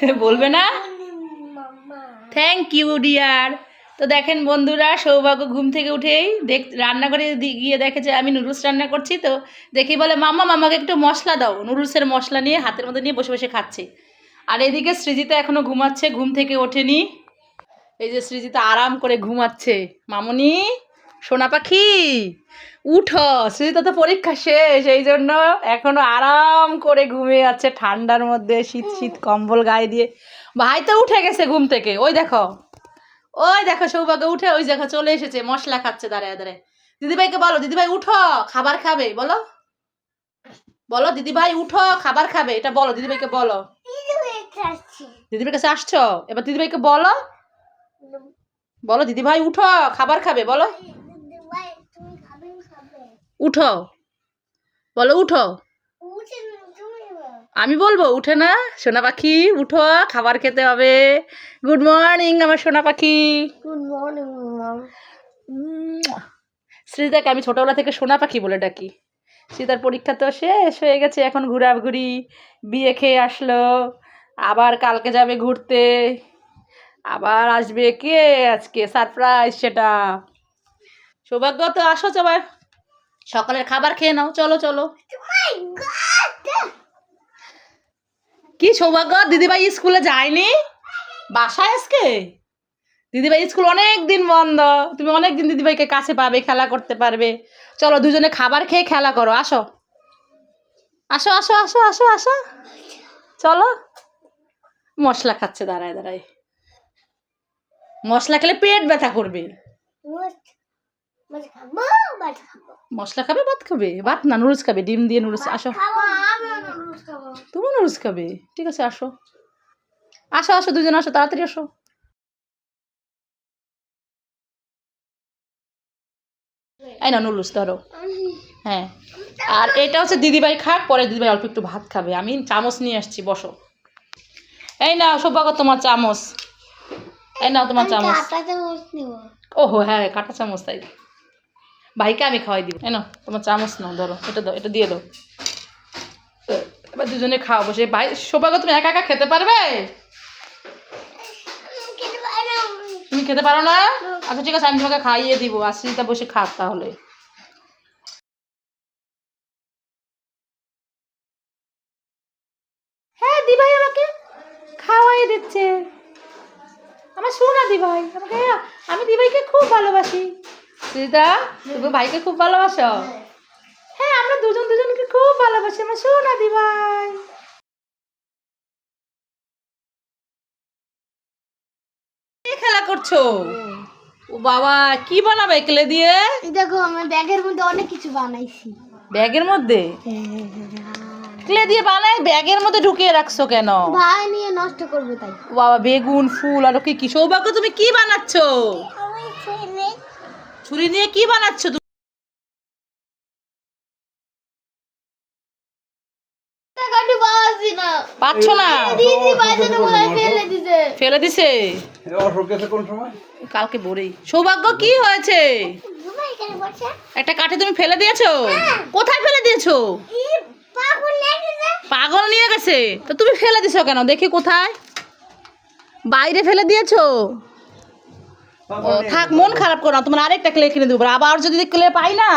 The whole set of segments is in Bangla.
বলবে না? থ্যাংক ইউ ডিয়ার তো দেখেন বন্ধুরা, সৌভাগ্য ঘুম থেকে উঠেই দেখ, রান্নাঘরে দি- গিয়ে দেখে যে আমি নুডলস রান্না করছি, তো দেখি বলে, মাম্মা মামাকে একটু মশলা দাও। নুডলসের মশলা নিয়ে হাতের মধ্যে নিয়ে বসে বসে খাচ্ছে। আর এদিকে সৃজিতা এখনও ঘুমাচ্ছে, ঘুম থেকে ওঠেনি। এই যে সৃজিতা আরাম করে ঘুমাচ্ছে। মামনি? সোনা পাখি, উঠো। সৃজিতা তো পরীক্ষা শেষ, এই জন্য এখনও আরাম করে ঘুমিয়ে যাচ্ছে ঠান্ডার মধ্যে, শীত শীত কম্বল গায়ে দিয়ে। ভাই তো উঠে গেছে ঘুম থেকে, ওই দেখো। ওই দেখো সৌভাগ্য, উঠে ওই দেখো চলে এসেছে, মশলা খাচ্ছে, দাঁড়ায় দাঁড়ায়। দিদিভাইকে বলো, দিদিভাই উঠো, খাবার খাবে, বলো। বলো, দিদিভাই উঠো, খাবার খাবে, এটা বলো, দিদিভাইকে বলো। দিদিভাইয়ের কাছে আসছো? এবার দিদিভাইকে বলো। বলো, দিদিভাই উঠো, খাবার খাবে, বলো। উঠো। বলো উঠো। আমি বলব উঠে না সোনা পাখি উঠো খাবার খেতে হবে। গুড মর্নিং আমার সোনা পাখি। গুড মর্নিং মাম শ্রীদাকে আমি ছোটবেলা থেকে সোনা পাখি বলে ডাকি। শ্রীদার পরীক্ষা তো শেষ হয়ে গেছে এখন ঘোরাঘুরি বিয়ে খেয়ে আসলো। আবার কালকে যাবে ঘুরতে। আবার আসবে কে? আজকে সারপ্রাইজ সেটা। সৌভাগ্য তো আসো সবাই। সকালের খাবার খেয়ে নাও, চলো চলো। কি সৌভাগ্য, দিদিভাই স্কুলে যায়নি? বাসায় আজকে? দিদিভাই স্কুল অনেক দিন বন্ধ। তুমি অনেক দিন দিদিভাইকে কাছে পাবে, খেলা করতে পারবে। চলো, দুজনে খাবার খেয়ে খেলা করো, আসো। আসো আসো আসো আসো আসো। চলো। মশলা খাচ্ছে, দাঁড়ায় দাঁড়ায়। মশলা খেলে পেট ব্যথা করবে। মশলা খাবে ভাত খাবে? ভাত না নুডলস খাবে? ডিম দিয়ে নুডলস আসো। তুমি নুডলস খাবে। ঠিক আছে আসো। আসো আসো দুজন আসো তাড়াতাড়ি আসো। এই না নুডলস ধরো। হ্যাঁ। আর এটা হচ্ছে দিদিভাই খাক পরে দিদিভাই অল্প একটু ভাত খাবে। আমি চামচ নিয়ে আসছি বসো। এই না সৌভাগ্য তোমার চামচ। এই নাও তোমার চামচ। ওহো হ্যাঁ কাটা চামচ তাই। ভাইকে আমি খাওয়াই দিব। এই নাও, তোমার চামচ নাও, ধরো, এটা দাও, এটা দিয়ে দাও। এবার দুজনে খাওয়া বসে ভাই সৌভাগ্য, তুমি একা একা খেতে পারবে? তুমি খেতে পারো না? আচ্ছা ঠিক আছে, আমি তোমাকে খাইয়ে দিব আসিটা বসে খাক তাহলে। হ্যাঁ আমাকে দিচ্ছে। আমার সোনা দিভাই, আমাকে আমি দিভাইকে খুব ভালোবাসি। তুমি ভাইকে খুব ভালোবাসো? হ্যাঁ আমরা দুজন দুজনকে খুব ভালোবাসি। আমার সোনা দিভাই কি খেলা করছ? ও বাবা কি বানাবে ক্লে দিয়ে? দেখো আমি ব্যাগের মধ্যে অনেক কিছু বানাইছি। ব্যাগের মধ্যে? ক্লে দিয়ে বানায় ব্যাগের মধ্যে ঢুকিয়ে রাখছো কেন? ভাই নিয়ে নষ্ট করবে তাই। বাবা বেগুন ফুল আর কি কি সৌভাগ্য তুমি কি বানাচ্ছো? ছুরি নিয়ে কি বানাচ্ছো পাচ্ছ না? ফেলে দিছে। কালকে সৌভাগ্য কি হয়েছে? একটা কাঠে তুমি ফেলে দিয়েছ? কোথায় ফেলে দিয়েছ? পাগল নিয়ে গেছে? তো তুমি ফেলে দিছো কেন? দেখি কোথায়। বাইরে ফেলে দিয়েছ? থাক মন খারাপ করো না তোমার আরেকটা ক্লে কিনে দেবো। আবার যদি ক্লে পাই না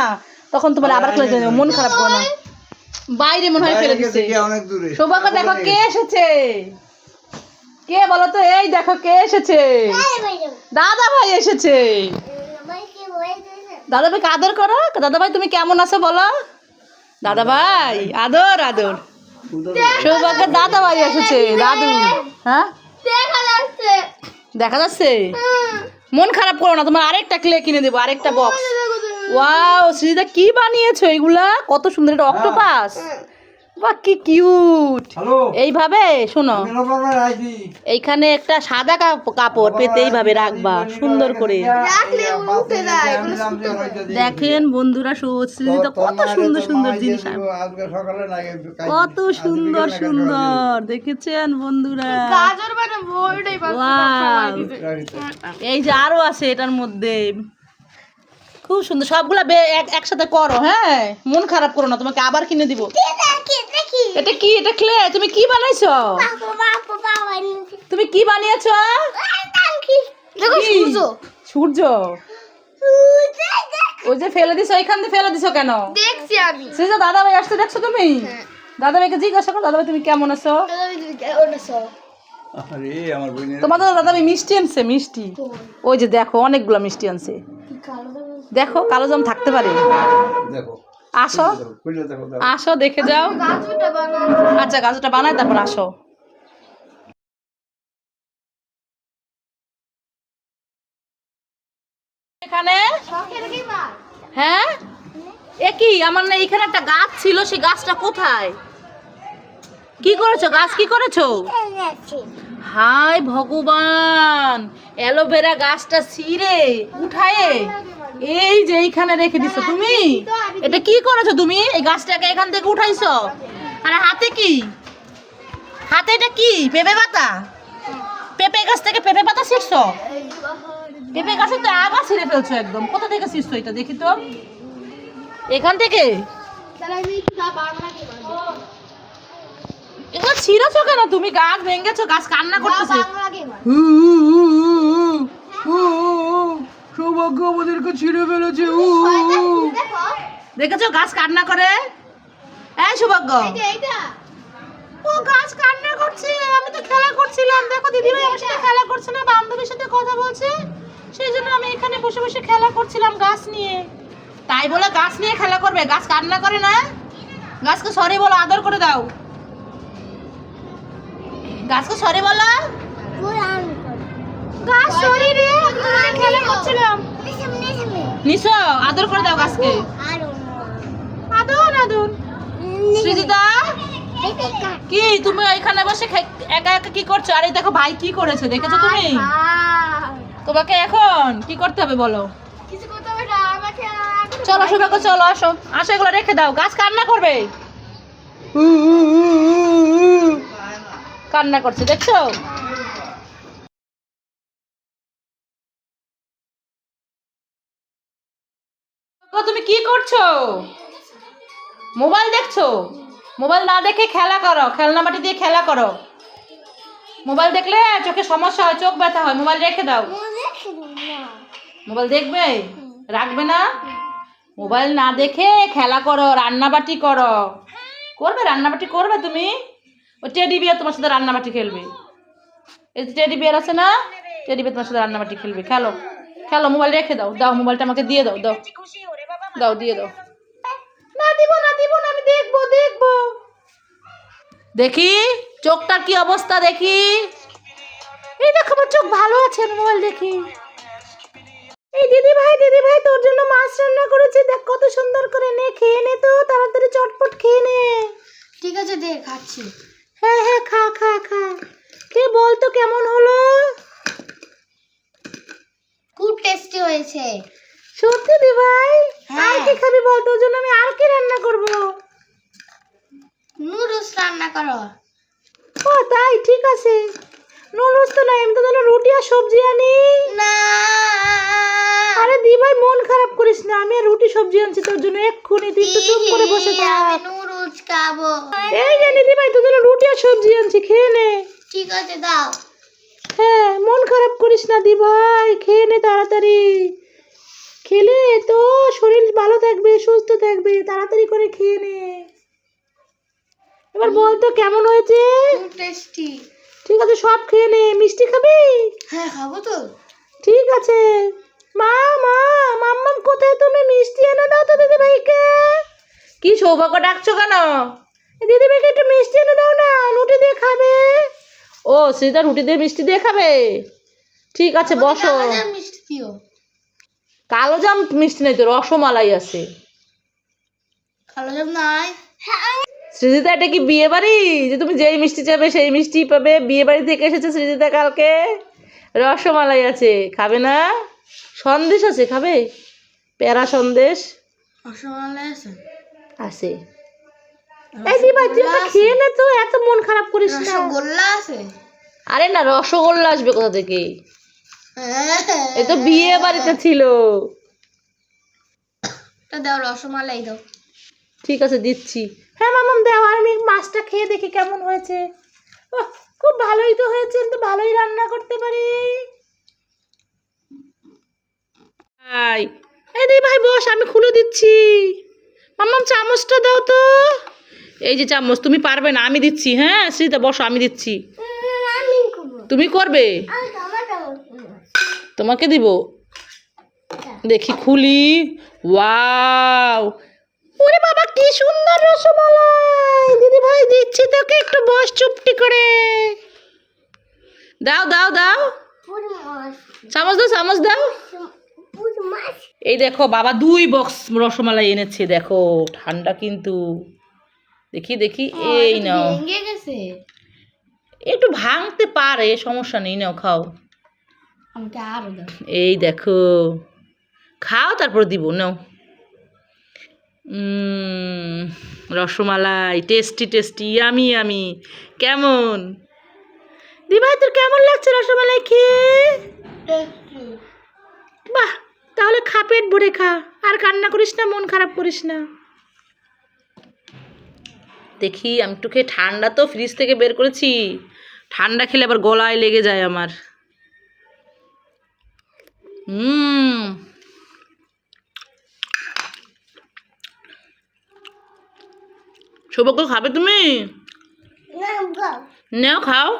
তখন তোমার আবার ক্লে কিনে দেবো। মন খারাপ করো না। বাইরে মনে হয় ফেলে দিছে। অনেক দূরে। সৌভাগ্য দেখো কে এসেছে। কে বলো তো? এই দেখো কে এসেছে। দাদা ভাই এসেছে। দাদা ভাইকে আদর করো। দাদা ভাই তুমি কেমন আছো বলো? দাদা ভাই আদর আদর। সৌভাগ্যের দাদা ভাই এসেছে। দাদু হ্যাঁ? দেখা যাচ্ছে। দেখা যাচ্ছে? মন খারাপ করো না তোমার আরেকটা ক্লে কিনে দেবো আরেকটা বক্স ওয়াও শ্রীদা কি বানিয়েছো এগুলা? কত সুন্দর এটা অক্টোপাস কি কিউট। এইভাবে শোনো। এইখানে একটা সাদা কাপ- কাপড় পেতে এইভাবে রাখবা সুন্দর করে। দেখেন বন্ধুরা সৃজিতা কত সুন্দর সুন্দর জিনিস। কত সুন্দর সুন্দর দেখেছেন বন্ধুরা? গাজর মানে! এই যে আরও আছে এটার মধ্যে। খুব সুন্দর সবগুলা বে- এক- একসাথে করো হ্যাঁ? মন খারাপ করো না তোমাকে আবার কিনে দিব। এটা কি? এটা ক্লে তুমি কি বানাইছো? তুমি কি বানিয়েছো দেখো সূর্য। সূর্য? ওই যে ফেলে দিছো ওইখান দিয়ে ফেলে দিছো কেন? দেখছি আমি। সেই যে দাদা ভাই আসতে দেখছ তুমি? হ্যাঁ। দাদা ভাইকে জিজ্ঞাসা করো দাদা ভাই তুমি কেমন আছো? কেমন আছো? আরে আমার বোনের তোমাদের দাদা ভাই মিষ্টি আনছে মিষ্টি। ওই যে দেখো অনেকগুলো মিষ্টি আনছে। দেখো কালো জাম থাকতে পারে। দেখো আসো। আসো দেখে যাও। আচ্ছা গাছটা বানাই তারপর আসো। এখানে? হ্যাঁ? এ কি আমার না এখানে একটা গাছ ছিল সেই গাছটা কোথায়? কি করেছ গাছ কি করেছ? হাই ভগবান অ্যালোভেরা গাছটা ছিঁড়ে উঠায়ে। এই যে এইখানে রেখে দিছো তুমি? এটা কি করেছ তুমি? এই গাছটাকে এখান থেকে উঠাইছো? আর হাতে কি? হাতে এটা কি? পেঁপে পাতা? পেঁপে গাছ থেকে পেঁপে পাতা ছিঁড়ছো? পেঁপে গাছের তো আগা ছিঁড়ে ফেলছো একদম। কোথা থেকে ছিঁড়ছো এটা দেখি তো? এখান থেকে? এগুলো ছিঁড়েছো কেন তুমি? গাছ ভেঙেছো গাছ কান্না করতেছে। বাংলা কি বলব হু, হু, হু, হু, হু, হু, সৌভাগ্য আমাদেরকে ছিঁড়ে ফেলেছে। দেখো দেখেছ গাছ কান্না করে? এই সৌভাগ্য। ও গাছ কান্না করছে। আমি তো খেলা করছিলাম। দেখো দিদিভাই আমার সাথে খেলা করছে না বান্ধবীর সাথে কথা বলছে। সেই জন্য আমি এখানে বসে বসে খেলা করছিলাম গাছ নিয়ে। তাই বলে গাছ নিয়ে খেলা করবে। গাছ কান্না করে না? গাছকে সরি বলো আদর করে দাও। গাছকে সরি বলো। গাছ সরি খেলা করছিলাম। নিশো আদর করে দাও গাছকে। আদর আদর। সৃজিতা? কি তুমি ওইখানে বসে একা একা কি করছ? আরে দেখো ভাই কি করেছে দেখেছ তুমি? তোমাকে এখন কি করতে হবে বলো? চলো সৌভাগ্য চলো আসো। আসো এগুলো রেখে দাও। গাছ কান্না করবে? কান্না করছে দেখছ? তুমি কি করছ? মোবাইল দেখছ? মোবাইল না দেখে খেলা করো, খেলনা মাটি দিয়ে খেলা করো। মোবাইল দেখলে চোখে সমস্যা হয়, চোখ ব্যথা হয়, মোবাইল রেখে দাও। মোবাইল দেখবে? রাখবে না? মোবাইল না দেখে খেলা করো রান্নাবাটি করো। করবে? রান্নাবাটি করবে তুমি? ও টেডি বিয়ার তোমার সাথে রান্নাবাটি খেলবে। এই টেডি বিয়ার আছে না, টেডি বিয়ার তোমার সাথে রান্নাবাটি খেলবে। খেলো। খেলো, মোবাইল রেখে দাও। দাও, মোবাইলটা আমাকে দিয়ে দাও দাও। দাও দিয়ে দাও। না দিব না দিব না আমি দেখব দেখব। দেখি চোখটার কি অবস্থা দেখি। এই দেখো আমার চোখ ভালো আছে আমি মোবাইল দেখি। এই দিদি ভাই দিদি ভাই তোর জন্য মাছ রান্না করেছি। দেখ কত সুন্দর করে নে খেয়ে নে তো তাড়াতাড়ি চটপট খেয়ে নে। ঠিক আছে দে খাচ্ছি। হ্যাঁ হ্যাঁ খা খা খা। কে বল তো কেমন হলো? খুব টেস্টি হয়েছে। সত্যি দি ভাই? হ্যাঁ। আর কি খাবি বল? তোর জন্য আমি আর কি রান্না করব? নুডলস রান্না করো। ও তাই? ঠিক আছে। নুডলস তো নাই আমি তো তাহলে রুটি আর সবজি আনি। না। আরে দি ভাই মন খারাপ করিস না। আমি রুটি সবজি আনছি তোর জন্য এক্ষুনি। তুই একটু চুপ করে বসে থাক। আমি নুডলস খাব। এই যে দিদি ভাই তোর জন্য রুটি আর সবজি আনছি খেয়ে নে। ঠিক আছে দাও। হ্যাঁ মন খারাপ করিস না দি ভাই খেয়ে নে তাড়াতাড়ি। খেলে তো শরীর ভালো থাকবে সুস্থ থাকবে তাড়াতাড়ি করে খেয়ে নে। এবার বল তো কেমন হয়েছে? টেস্টি ঠিক আছে সব খেয়ে নে। মিষ্টি খাবি? হ্যাঁ খাব তো। ঠিক আছে। মা মা মাম্মাম কোথায় তুমি? মিষ্টি এনে দাও তো দিদি ভাইকে কি সৌভাগ্য ডাকছো কেন? দিদি ভাইকে একটু মিষ্টি এনে দাও না রুটি দিয়ে খাবে। ও সেটা রুটি দিয়ে মিষ্টি দিয়ে খাবে? ঠিক আছে বসো। মিষ্টি দিও। কালো জাম মিষ্টি নেই তো রসমালাই আছে। কালো জাম নাই। সৃজিতা এটা কি বিয়ে বাড়ি? যে তুমি যেই মিষ্টি চাবে সেই মিষ্টি পাবে। বিয়ে বাড়ি থেকে এসেছে সৃজিতা কালকে। রসমালাই আছে খাবে না? সন্দেশ আছে খাবে? প্যারা সন্দেশ। রসমালাই আছে। আছে। এই দি তুই খেয়ে নে তো এত মন খারাপ করিস না। রসগোল্লা আছে। আরে না রসগোল্লা আসবে কোথা থেকে? এ তো বিয়ে বাড়িতে ছিল। দাও রসমালাই দাও। ঠিক আছে দিচ্ছি। হ্যাঁ মামাম দাও আমি মাছটা খেয়ে দেখি কেমন হয়েছে। ওহ, খুব ভালোই তো হয়েছে তো ভালোই রান্না করতে পারি। ভাই এই দি ভাই বস আমি খুলে দিচ্ছি। মাম্মাম চামচটা দাও তো। এই যে চামচ তুমি পারবে না আমি দিচ্ছি হ্যাঁ শ্রীতা বসো আমি দিচ্ছি। তুমি করবে। তোমাকে দিব? দেখি খুলি। ওয়াও। ওরে বাবা কি সুন্দর রসমালাই। দিদি ভাই দিচ্ছি তোকে একটু বস চুপটি করে। দাও দাও দাও। চামচ দাও চামচ দাও। এই দেখো বাবা দুই বক্স রসমালাই এনেছে দেখো। ঠান্ডা কিন্তু। দেখি দেখি এই নাও। একটু ভাঙতে পারে সমস্যা নেই নাও খাও। আমাকে আরও দাও। এই দেখো। খাও তারপর দিব নাও। রসমালাই টেস্টি টেস্টি আমি আমি কেমন? দিভাই তোর কেমন লাগছে রসমালাই খেয়ে? বাহ তাহলে খা পেট ভরে খা। আর কান্না করিস না মন খারাপ করিস না। দেখি আমি একটু খেয়ে ঠান্ডা তো ফ্রিজ থেকে বের করেছি। ঠান্ডা খেলে আবার গলায় লেগে যায় আমার। হুম। সৌভাগ্য খাবে তুমি? নাও খাও।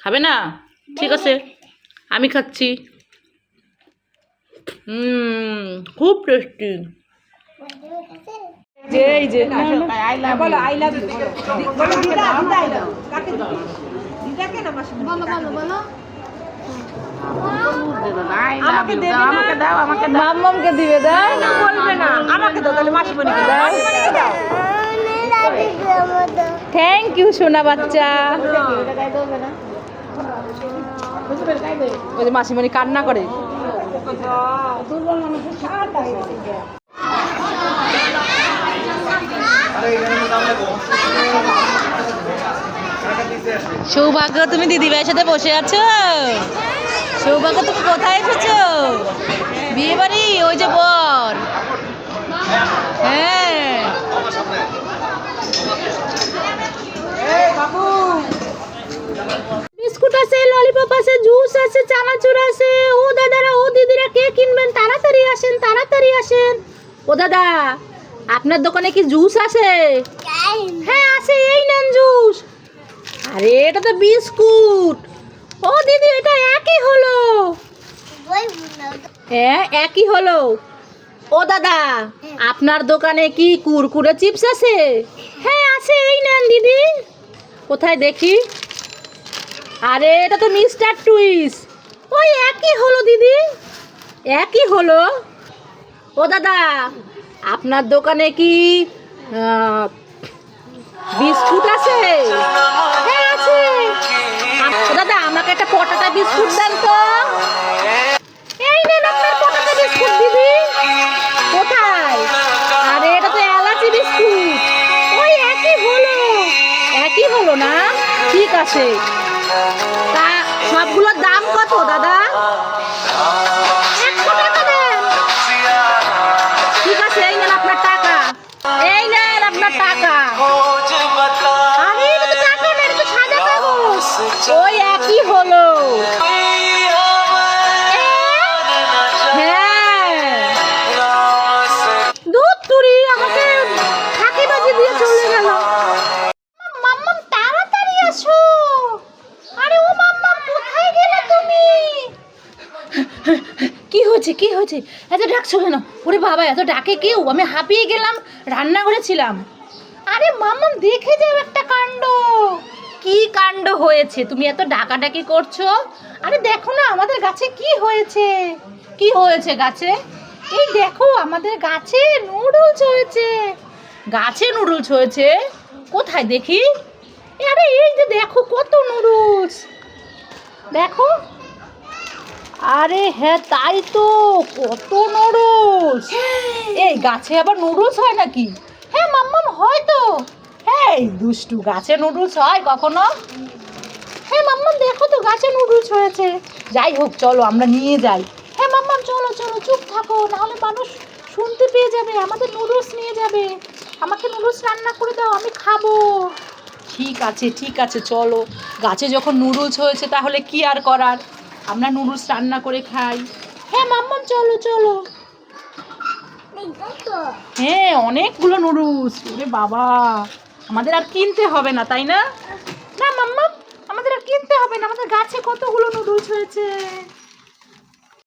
খাবে না। ঠিক আছে। আমি খাচ্ছি। হুম খুব টেস্টি যে এই যে বলো বলো বলো। মাম্মামকে দিবে দাও বলবে না। আমাকে দাও তাহলে মাসিমণিকে দাও। থ্যাংক ইউ সোনা বাচ্চা। ওই যে মাসিমণি কান্না করে। সৌভাগ্য তুমি দিদিভাইয়ের সাথে বসে আছো? সৌভাগ্য, তুমি কোথায় এসেছ? বিয়ে বাড়ি ওই যে বর। হ্যাঁ। বিস্কুট আছে ললিপপ আছে জুস আছে, চানাচুর আছে। ও দাদারা, ও দিদিরা কে কিনবেন? তাড়াতাড়ি আসেন তাড়াতাড়ি আসেন। ও দাদা, আপনার দোকানে কি জুস আছে? হ্যাঁ আছে, এই নেন জুস আরে, এটা তো বিস্কুট। ও দিদি, এটা হলো? হ্যাঁ একই হলো। ও দাদা আপনার দোকানে কি কুরকুরে চিপস আছে? হ্যাঁ আছে এই নেন দিদি। কোথায় দেখি? আরে এটা তো মিস্টার টুইস ওই একই হলো দিদি। একই হলো। ও দাদা আপনার দোকানে কি বিস্কুট আছে? হ্যাঁ আছে। ও দাদা আমাকে একটা পটাটা বিস্কুট কোথায়? আরে, এটা তো এলাচি ওই একই হলো। একই হলো না? ঠিক আছে। তা, সবগুলোর দাম কত, দাদা? হয়েছে এত ডাকছো কেন? ওরে বাবা এত ডাকে কেউ? আমি হাঁপিয়ে গেলাম রান্না করেছিলাম আরে মাম্মাম দেখে যাও একটা কাণ্ড। কি কাণ্ড হয়েছে? তুমি এত ডাকাডাকি করছ? আরে দেখো না আমাদের গাছে কি হয়েছে? কি হয়েছে গাছে? এই দেখো আমাদের গাছে নুডলস হয়েছে। গাছে নুডলস হয়েছে? কোথায় দেখি? আরে এই যে দেখো কত নুডলস দেখো আরে হ্যাঁ তাই তো কত নুডলস এই গাছে আবার নুডলস হয় নাকি? হ্যাঁ মাম্মাম হয় তো হ্যাঁ দুষ্টু গাছে নুডলস হয় কখনো? হ্যাঁ মাম্মাম দেখো তো গাছে নুডলস হয়েছে। যাই হোক চলো আমরা নিয়ে যাই। হ্যাঁ মাম্মাম চলো চলো চুপ থাকো নাহলে মানুষ শুনতে পেয়ে যাবে আমাদের নুডলস নিয়ে যাবে। আমাকে নুডলস রান্না করে দাও আমি খাব। ঠিক আছে ঠিক আছে চলো। গাছে যখন নুডলস হয়েছে তাহলে কি আর করার? আমরা নুডলস রান্না করে খাই। হ্যাঁ মাম্মাম, চলো চলো। হ্যাঁ অনেকগুলো নুডলস। ওরে বাবা, আমাদের আর কিনতে হবে না, তাই না? না মাম্মা আমাদের আর কিনতে হবে না। আমাদের গাছে কতগুলো নুডলস হয়েছে?